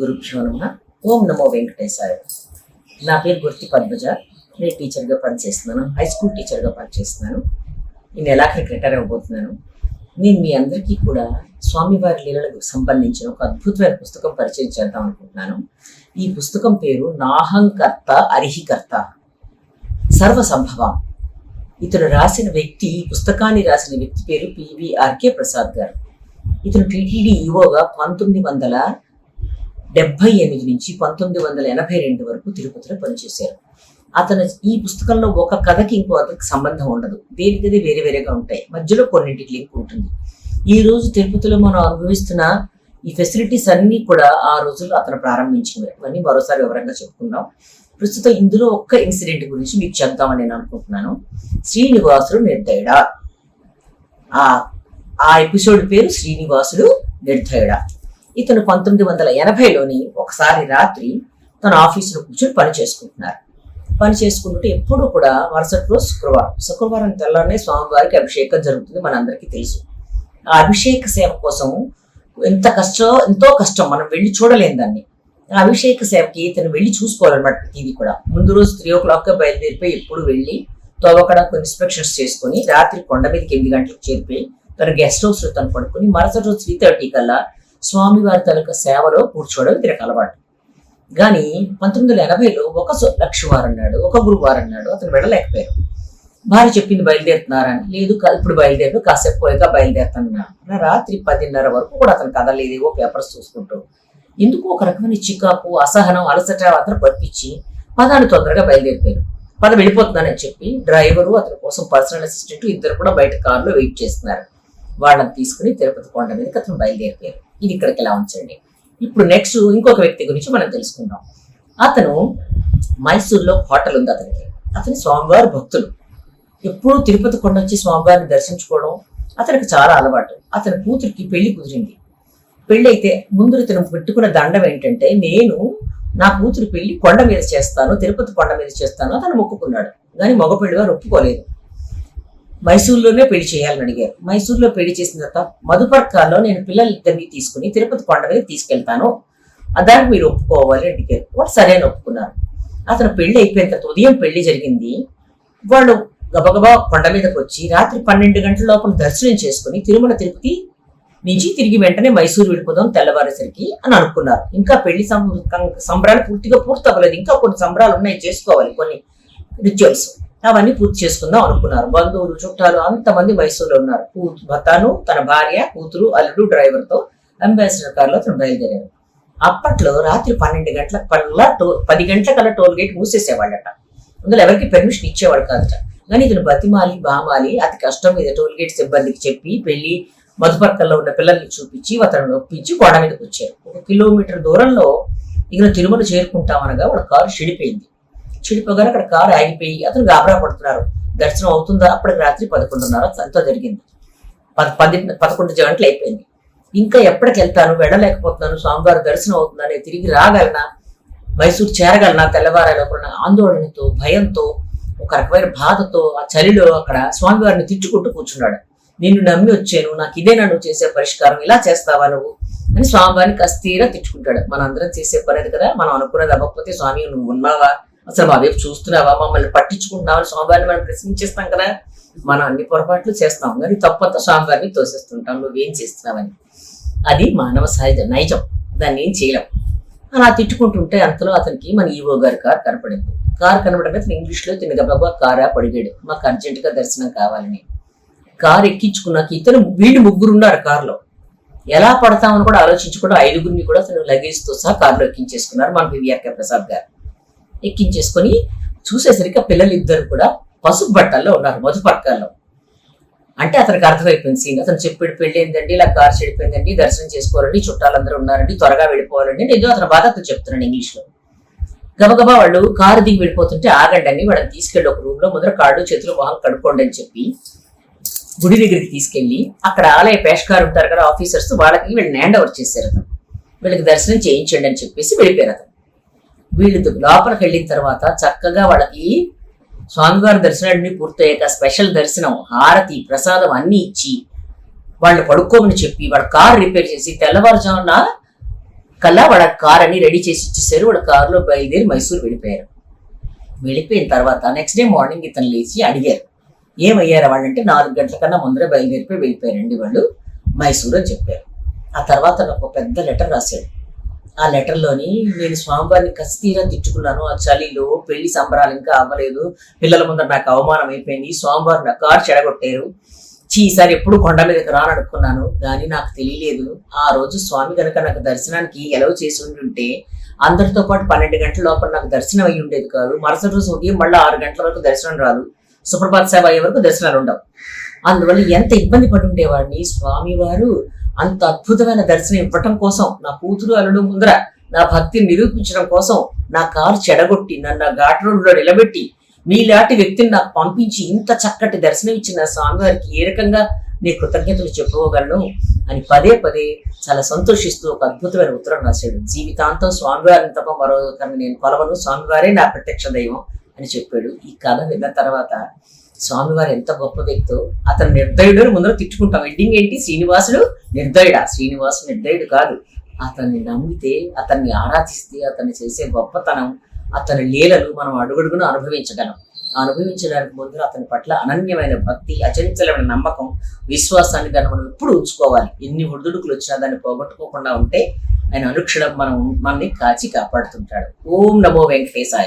గురుభ్యో నమ. ఓం నమో వెంకటేశాయ. నా పేరు గుర్తి పద్మజ. నేను టీచర్గా పనిచేస్తున్నాను. హై స్కూల్ టీచర్గా పనిచేస్తున్నాను. నేను నెలాఖరికి రిటైర్ అవ్వబోతున్నాను. నేను మీ అందరికీ కూడా స్వామివారి లీలలకు సంబంధించిన ఒక అద్భుతమైన పుస్తకం పరిచయం చేద్దాం అనుకుంటున్నాను. ఈ పుస్తకం పేరు నాహంకర్త అరిహికర్త. సర్వసంభవం ఇతను రాసిన వ్యక్తి ఈ పుస్తకాన్ని రాసిన వ్యక్తి పేరు పివిఆర్కే ప్రసాద్ గారు. ఇతను టీటీడీ ఈవోగా పంతొమ్మిది వందల డెబ్బై ఎనిమిది నుంచి పంతొమ్మిది వందల ఎనభై రెండు వరకు తిరుపతిలో పనిచేశారు. అతను ఈ పుస్తకంలో ఒక కథకి ఇంకో అతనికి సంబంధం ఉండదు. దేనికది వేరే వేరేగా ఉంటాయి. మధ్యలో కొన్నింటికి లింక్ ఉంటుంది. ఈ రోజు తిరుపతిలో మనం అనుభవిస్తున్న ఈ ఫెసిలిటీస్ అన్నీ కూడా ఆ రోజుల్లో అతను ప్రారంభించినవి. ఇవన్నీ మరోసారి వివరంగా చెప్పుకుందాం. ప్రస్తుతం ఇందులో ఒక్క ఇన్సిడెంట్ గురించి మీకు చెప్దామని నేను అనుకుంటున్నాను. శ్రీనివాసుడు నిర్దయుడా. ఆ ఆ ఎపిసోడ్ పేరు శ్రీనివాసుడు నిర్దయుడ. ఇతను పంతొమ్మిది వందల ఎనభైలోని ఒకసారి రాత్రి తన ఆఫీసులో కూర్చొని పని చేసుకుంటున్నారు. పని చేసుకుంటుంటే ఎప్పుడు కూడా మరుసటి రోజు శుక్రవారం. శుక్రవారం తెల్లారనే స్వామివారికి అభిషేకం జరుగుతుంది మనందరికీ తెలుసు. ఆ అభిషేక సేవ కోసం ఎంత కష్టం ఎంతో కష్టం మనం వెళ్ళి చూడలేం దాన్ని. ఆ అభిషేక సేవకి ఇతను వెళ్ళి చూసుకోవాలన్నమాట ఇది కూడా. ముందు రోజు త్రీ ఓ క్లాక్ బయలుదేరిపోయి ఎప్పుడు వెళ్ళి తోవకడానికి ఇన్స్పెక్షన్స్ చేసుకొని రాత్రి కొండ మీదకి ఎనిమిది గంటలకు చేరిపోయి తన గెస్ట్ హౌస్లో తను పడుకొని మరుసటి రోజు త్రీ థర్టీ కల్లా స్వామివారి తాలూకా సేవలో కూర్చోవడం ఇతనికి అలవాటు. కానీ పంతొమ్మిది వందల ఎనభైలో ఒక సో- లక్షవారం అన్నాడు ఒక గురువారు అన్నాడు అతను వెళ్ళలేకపోయారు భార్య చెప్పింది బయలుదేరుతున్నారని లేదు ఇప్పుడు బయలుదేరు కాసేపు పోయాక బయలుదేరుతున్నా రాత్రి పదిన్నర వరకు కూడా అతను కదలేదు ఏవో పేపర్స్ చూసుకుంటూ. ఎందుకు ఒక రకమైన చికాకు అసహనం అలసట అతను పట్టించి పదాన్ని తొందరగా బయలుదేరిపోయారు పద వెళ్ళిపోతున్నానని చెప్పి డ్రైవరు అతని కోసం పర్సనల్ అసిస్టెంట్ ఇద్దరు కూడా బయట కారులో వెయిట్ చేస్తున్నారు. వాళ్ళని తీసుకుని తిరుపతి కొండ మీదకి అతను బయలుదేరిపోయారు. ఇది ఇక్కడికి ఎలా ఉంచండి? ఇప్పుడు నెక్స్ట్ ఇంకొక వ్యక్తి గురించి మనం తెలుసుకుందాం. అతను మైసూర్లో హోటల్ ఉంది అతనికి. అతని స్వామివారి భక్తులు. ఎప్పుడూ తిరుపతి కొండ వచ్చి స్వామివారిని దర్శించుకోవడం అతనికి చాలా అలవాటు. అతని కూతురికి పెళ్ళి కుదిరింది. పెళ్ళి అయితే ముందు ఇతను పెట్టుకున్న దండం ఏంటంటే నేను నా కూతురు పెళ్ళి కొండ మీద చేస్తాను తిరుపతి కొండ మీద చేస్తాను అతను మొక్కుకున్నాడు. కానీ మగ పెళ్ళివారు ఒప్పుకోలేదు. మైసూర్లోనే పెళ్ళి చేయాలని అడిగారు. మైసూర్లో పెళ్ళి చేసిన తర్వాత మధుపర్కాల్లో నేను పిల్లలిద్దరిని తీసుకుని తిరుపతి కొండ మీద తీసుకెళ్తాను దానికి మీరు ఒప్పుకోవాలి అని అడిగారు. వాళ్ళు సరే అని ఒప్పుకున్నారు. అతను పెళ్ళి అయిపోయిన తర్వాత ఉదయం పెళ్ళి జరిగింది. వాళ్ళు గబగబా కొండ మీదకి వచ్చి రాత్రి పన్నెండు గంటల లోపల దర్శనం చేసుకుని తిరుమల తిరుపతి నుంచి తిరిగి వెంటనే మైసూరు వెళ్ళిపోదాం తెల్లవారేసరికి అని అనుకున్నారు. ఇంకా పెళ్ళి సంబరాలు పూర్తిగా పూర్తి అవ్వలేదు ఇంకా కొన్ని సంబరాలు ఉన్నాయి చేసుకోవాలి కొన్ని. రిచువల్స్. అవన్నీ పూర్తి చేసుకుందాం అనుకున్నారు. బంధువులు చుట్టాలు అంతమంది మైసూర్లో ఉన్నారు. భర్తను తన భార్య కూతురు అల్లుడు డ్రైవర్తో అంబాసిడర్ కారులో అతను బయలుదేరారు. అప్పట్లో రాత్రి పన్నెండు గంటల కల్లా టో పది గంటల కల్లా టోల్ గేట్ మూసేసేవాళ్ళట. అందులో ఎవరికి పెర్మిషన్ ఇచ్చేవాడు కాదట. కానీ ఇతను బతిమాలి బామాలి అతి కష్టం మీద టోల్ గేట్ సిబ్బందికి చెప్పి పెళ్ళి మధుపర్కల్లో ఉన్న పిల్లల్ని చూపించి అతను ఒప్పించి గోడ మీదకి వచ్చారు. ఒక కిలోమీటర్ దూరంలో ఇక తిరుమల చేరుకుంటామనగా వాళ్ళ కారు చెడిపోయింది. చెడిపోగానే అక్కడ కారు ఆగిపోయి అతను గాబరా పడుతున్నారు. దర్శనం అవుతుందా? అప్పటికి రాత్రి పదకొండున్నర అంతా జరిగింది. పద పది పదకొండు గంటలు అయిపోయింది. ఇంకా ఎప్పటికి వెళ్తాను? వెళ్ళలేకపోతున్నాను. స్వామివారి దర్శనం అవుతుందని తిరిగి రాగలనా? మైసూరు చేరగలనా? తెల్లవారాలనుకున్న ఆందోళనతో భయంతో ఒక రకమైన బాధతో ఆ చలిలో అక్కడ స్వామివారిని తిట్టుకుంటూ కూర్చున్నాడు. నిన్ను నమ్మి వచ్చాను. నాకు ఇదేనా నువ్వు చేసే పరిష్కారం? ఇలా చేస్తావా నువ్వు? అని స్వామివారిని కస్తీరా తిట్టుకుంటాడు. మనందరం చేసే పనేది కదా. మనం అనుకున్నది అవ్వకపోతే స్వామి నువ్వు ఉన్నావా? అసలు మా వైపు చూస్తున్నావా? మమ్మల్ని పట్టించుకుంటున్నావా? స్వామివారిని మనం ప్రశ్నించేస్తాం కదా. మనం అన్ని పొరపాట్లు చేస్తాం కానీ తప్పంతా స్వామివారిని తోసేస్తుంటాం. నువ్వేం చేస్తున్నావని. అది మానవ సహజ నైజం. దాన్ని ఏం చేయలేం. అలా తిట్టుకుంటుంటే అంతలో అతనికి మన ఈవో గారి కార్ కనపడింది. కార్ కనపడమే అతను ఇంగ్లీష్లో తిన్న కారా పడిగాడు. మాకు అర్జెంటుగా దర్శనం కావాలని. కారు ఎక్కించుకున్నాక ఇతను వీళ్ళు ముగ్గురు ఉన్నారు కారులో. ఎలా పడతామని కూడా ఆలోచించుకుంటూ ఐదుగురిని కూడా అతను లగేజ్తో సహా కారులో ఎక్కించేసుకున్నారు మన పివిఆర్కే ప్రసాద్ గారు. ఎక్కించేసుకొని చూసేసరికి ఆ పిల్లలు ఇద్దరు కూడా పసుపు బట్టల్లో ఉన్నారు మధుపర్కాల్లో. అంటే అతనికి అర్థమైపోయింది సీన్ అతను చెప్పాడు పెళ్ళైందండి ఇలా కార్ చెడిపోయిందండి దర్శనం చేసుకోవాలండి చుట్టాలందరూ ఉన్నారండి త్వరగా వెళ్ళిపోవాలండి. నేను అతని బాధ అతను చెప్తున్నాను ఇంగ్లీష్లో. గబగబా వాళ్ళు కారు దిగి వెళ్ళిపోతుంటే ఆగండి అని వాళ్ళని తీసుకెళ్ళి ఒక రూమ్లో ముందర కాళ్ళు చేతులు మొహం కడుక్కోండి అని చెప్పి గుడి దగ్గరికి తీసుకెళ్ళి అక్కడ ఆలయ పేష్కారు ఉంటారు కదా ఆఫీసర్స్ వాళ్ళకి వీళ్ళు హ్యాండ్ ఓవర్ చేశారు అతను వీళ్ళకి దర్శనం చేయించండి అని చెప్పేసి వెళ్ళిపోయారు అతను వీళ్ళు లోపలికి వెళ్ళిన తర్వాత చక్కగా వాళ్ళకి స్వామివారి దర్శనాన్ని పూర్తయ్యాక స్పెషల్ దర్శనం హారతి ప్రసాదం అన్ని ఇచ్చి వాళ్ళు పడుకోమని చెప్పి వాళ్ళ కార్ రిపేర్ చేసి తెల్లవారుజామున కల్లా వాళ్ళ కార్ అని రెడీ చేసి ఇచ్చేసారు. వాళ్ళ కారులో బయలుదేరి మైసూరు వెళ్ళిపోయారు. వెళ్ళిపోయిన తర్వాత నెక్స్ట్ డే మార్నింగ్ ఇతను లేచి అడిగారు ఏమయ్యారు వాళ్ళంటే నాలుగు గంటల కన్నా ముందరే బయలుదేరిపోయి వెళ్ళిపోయారండి వాళ్ళు మైసూరు అని చెప్పారు. ఆ తర్వాత నాకు ఒక పెద్ద లెటర్ రాశాడు. ఆ లెటర్లోని నేను స్వామివారిని కస్తీరా తిట్టుకున్నాను. ఆ చలిలో పెళ్ళి సంబరాలు ఇంకా అవ్వలేదు. పిల్లల ముందర నాకు అవమానం అయిపోయింది. స్వామివారు నా కారు చెడగొట్టారు. చీ ఈసారి ఎప్పుడు కొండ మీదకి రాననుకున్నాను కానీ నాకు తెలియలేదు. ఆ రోజు స్వామి కనుక నాకు దర్శనానికి ఎలవ్ చేసి ఉండి ఉంటే అందరితో పాటు పన్నెండు గంటల లోపల నాకు దర్శనం అయ్యి ఉండేది కాదు. మరుసటి రోజు ఉదయం మళ్ళీ ఆరు గంటల వరకు దర్శనం రాదు. సుప్రభాత్ సేవ అయ్యే వరకు దర్శనాలు ఉండవు. అందువల్ల ఎంత ఇబ్బంది పడి ఉండేవాడిని స్వామివారు? అంత అద్భుతమైన దర్శనం ఇవ్వటం కోసం నా కూతురు అల్లుడు ముందర నా భక్తిని నిరూపించడం కోసం నా కారు చెడగొట్టి నన్ను ఘాట్ రోడ్లో నిలబెట్టి మీలాంటి వ్యక్తిని నాకు పంపించి ఇంత చక్కటి దర్శనం ఇచ్చిన స్వామివారికి ఏ రకంగా నీ కృతజ్ఞతలు చెప్పుకోగలను అని పదే పదే చాలా సంతోషిస్తూ ఒక అద్భుతమైన ఉత్తరం రాశాడు. జీవితాంతం స్వామివారిని తప్ప మరో ఒకరిని నేను కొలవను. స్వామివారే నా ప్రత్యక్ష దైవం అని చెప్పాడు. ఈ కథ విన్న తర్వాత స్వామివారు ఎంత గొప్ప వ్యక్తో అతను నిర్దయుడు అని ముందర తిట్టుకుంటాం. ఎండింగ్ ఏంటి? శ్రీనివాసుడు నిర్దయుడా? శ్రీనివాసుడు నిర్దయుడు కాదు. అతన్ని నమ్మితే అతన్ని ఆరాధిస్తే అతన్ని చేసే గొప్పతనం అతని లీలలు మనం అడుగడుగును అనుభవించగలం. అనుభవించడానికి ముందు అతని పట్ల అనన్యమైన భక్తి అచంచలమైన నమ్మకం విశ్వాసాన్ని దాన్ని మనం ఎప్పుడు ఉంచుకోవాలి. ఎన్ని ఒడిదుడుకులు వచ్చినా దాన్ని పోగొట్టుకోకుండా ఉంటే ఆయన అనుక్షణం మనం మనల్ని కాచి కాపాడుతుంటాడు. ఓం నమో వెంకటేశాయ.